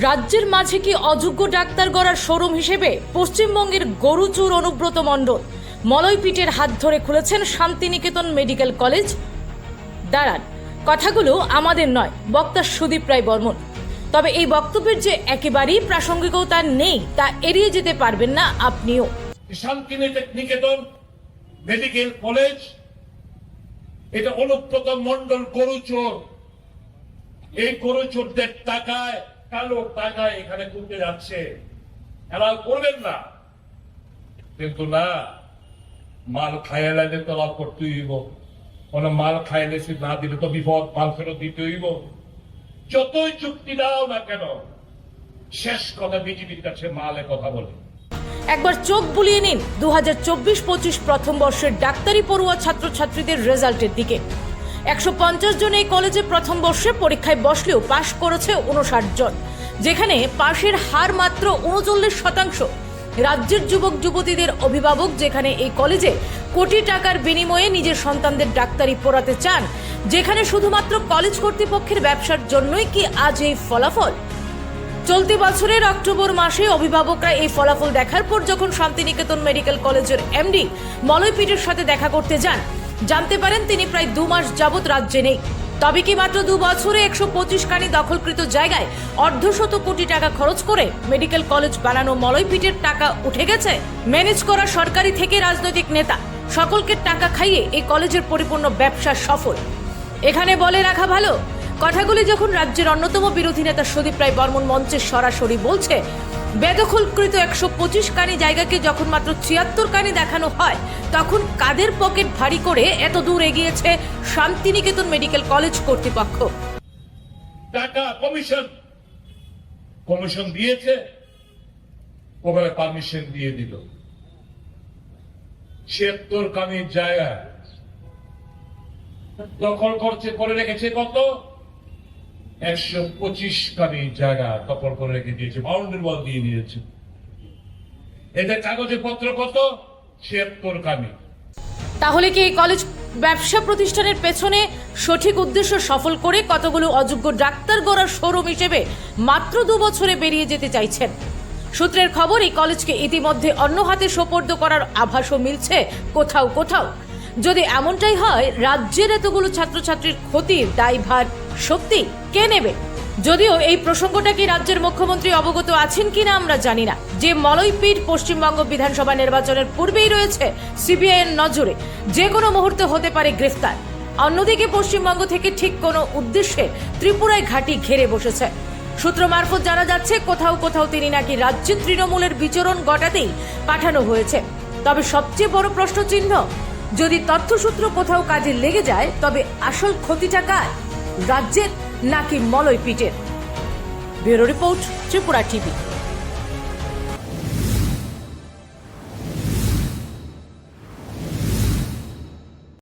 রাজ্যের মাঝে কি অযোগ্য ডাক্তার গড়ার শোরুম হিসেবে পশ্চিমবঙ্গের গরুচুর অনুব্রত মণ্ডল মলয়পীঠের হাত ধরে খুলেছেন শান্তিনিকেতন মেডিকেল কলেজ? দাঁড়ান, কথাগুলো আমাদের নয়, বক্তা সুদীপ রায় বর্মন। তবে এই বক্তব্যের যে একেবারেই প্রাসঙ্গিকতা নেই, তা এড়িয়ে যেতে পারবেন না আপনিও। শান্তিনিকেতন মেডিকেল কলেজ, এটা অনুব্রত মন্ডল গরুচোর। এই গরুচোরদের টাকায় কালো টাকায় এখানে তুলতে যাচ্ছে। এলাও করবেন না। কিন্তু না, মাল খাইলে তো লাভ করতে হইব। কোনো মাল খাইলে সে না দিলে তো বিপদ, মাল ফেরত দিতে হইব। যতই চুক্তি দাও না কেন, শেষ কথা বিজেপির কাছে মালে কথা বলে। একবার চোখ বুলিয়ে নিন দু হাজার চব্বিশ পঁচিশ প্রথম বর্ষের ডাক্তারি পড়ুয়া ছাত্রছাত্রীদের রেজাল্টের দিকে। একশো পঞ্চাশ জন এই কলেজে প্রথম বর্ষে পরীক্ষায় বসলেও পাশ করেছে উনষাট জন, যেখানে পাশের হার মাত্র উনচল্লিশ শতাংশ। রাজ্যের যুবক যুবতীদের অভিভাবক যেখানে এই কলেজে কোটি টাকার বিনিময়ে নিজের সন্তানদের ডাক্তারি পড়াতে চান, যেখানে শুধুমাত্র কলেজ কর্তৃপক্ষের ব্যবসার জন্যই কি আজ এই ফলাফল? চলতি বছরের অক্টোবর মাসে অভিভাবকরা এই ফলাফল দেখার পর যখন শান্তিনিকেতন মেডিকেল কলেজের এমডি মলয়পীঠের সাথে দেখা করতে যান জানতে পারেন তিনি প্রায় দু মাস যাবৎ রাজ্যে নেই। তবে কি মাত্র দু বছরে একশো পঁচিশ কানি দখলকৃত জায়গায় অর্ধশত কোটি টাকা খরচ করে মেডিকেল কলেজ বানানো মলয়পীঠের টাকা উঠে গেছে? ম্যানেজ করা সরকারি থেকে রাজনৈতিক নেতা। সকলকে টাকা খাইয়ে এই কলেজের পরিপূর্ণ ব্যবসা সফল। এখানে বলে রাখা ভালো, কথাগুলি যখন রাজ্যের অন্যতম বিরোধী নেতা সুদীপ রায় বর্মন মঞ্চে সরাসরি বলছে বেদখলকৃত একশো পঁচিশ কানি জায়গাকে যখন মাত্র ছিয়াত্তর কানি দেখানো হয়, তখন কাদের পকেট ভারী করে এত দূর এগিয়েছে শান্তিনিকেতন মেডিকেল কলেজ কর্তৃপক্ষ? টাকা কমিশন কমিশন দিয়েছে, ওখানে পারমিশন দিয়ে দিল। ছিয়াত্তর কামির জায়গা। দখল করছে করে রেখেছে কত? একশো পঁচিশ কামির জায়গা দখল করে রেখে দিয়েছে বাউন্ডারি বল দিয়ে দিয়েছে এদের কাগজে পত্র কত? ছিয়াত্তর কামি তাহলে কি এই কলেজ ব্যবসা প্রতিষ্ঠানের পেছনে সঠিক উদ্দেশ্য সফল করে কতগুলো অযোগ্য ডাক্তার গড়ার শোরুম হিসেবে মাত্র দু বছরে বেরিয়ে যেতে চাইছেন? সূত্রের খবর, এই কলেজকে ইতিমধ্যে অন্য হাতে সোপর্দ করার আভাসও মিলছে কোথাও কোথাও। যদি এমনটাই হয়, রাজ্যের এতগুলো ছাত্রছাত্রীর ক্ষতির দায়ভার সত্যি কে নেবে? যদিও এই প্রসঙ্গটা কি রাজ্যের মুখ্যমন্ত্রী অবগত আছেন কিনা আমরা জানি না। যে মলয়পীঠ পশ্চিমবঙ্গ বিধানসভা নির্বাচনের পূর্বেই রয়েছে সিবিআই এর নজরে, যে কোনো মুহূর্তে হতে পারে গ্রেফতার। অন্যদিকে পশ্চিমবঙ্গ থেকে ঠিক কোনো উদ্দেশ্যে ত্রিপুরায় ঘাঁটি ঘেরে বসেছে। সূত্র মারফত জানা যাচ্ছে, কোথাও কোথাও তিনি নাকি রাজ্যে তৃণমূলের বিচরণ ঘটাতেই পাঠানো হয়েছে। তবে সবচেয়ে বড় প্রশ্ন চিহ্ন যদি তথ্যসূত্র কোথাও কাজে লেগে যায়, তবে আসল ক্ষতিটা কার? রাজ্যের নাকি Malay পিটের? Bureau report Tripura TV.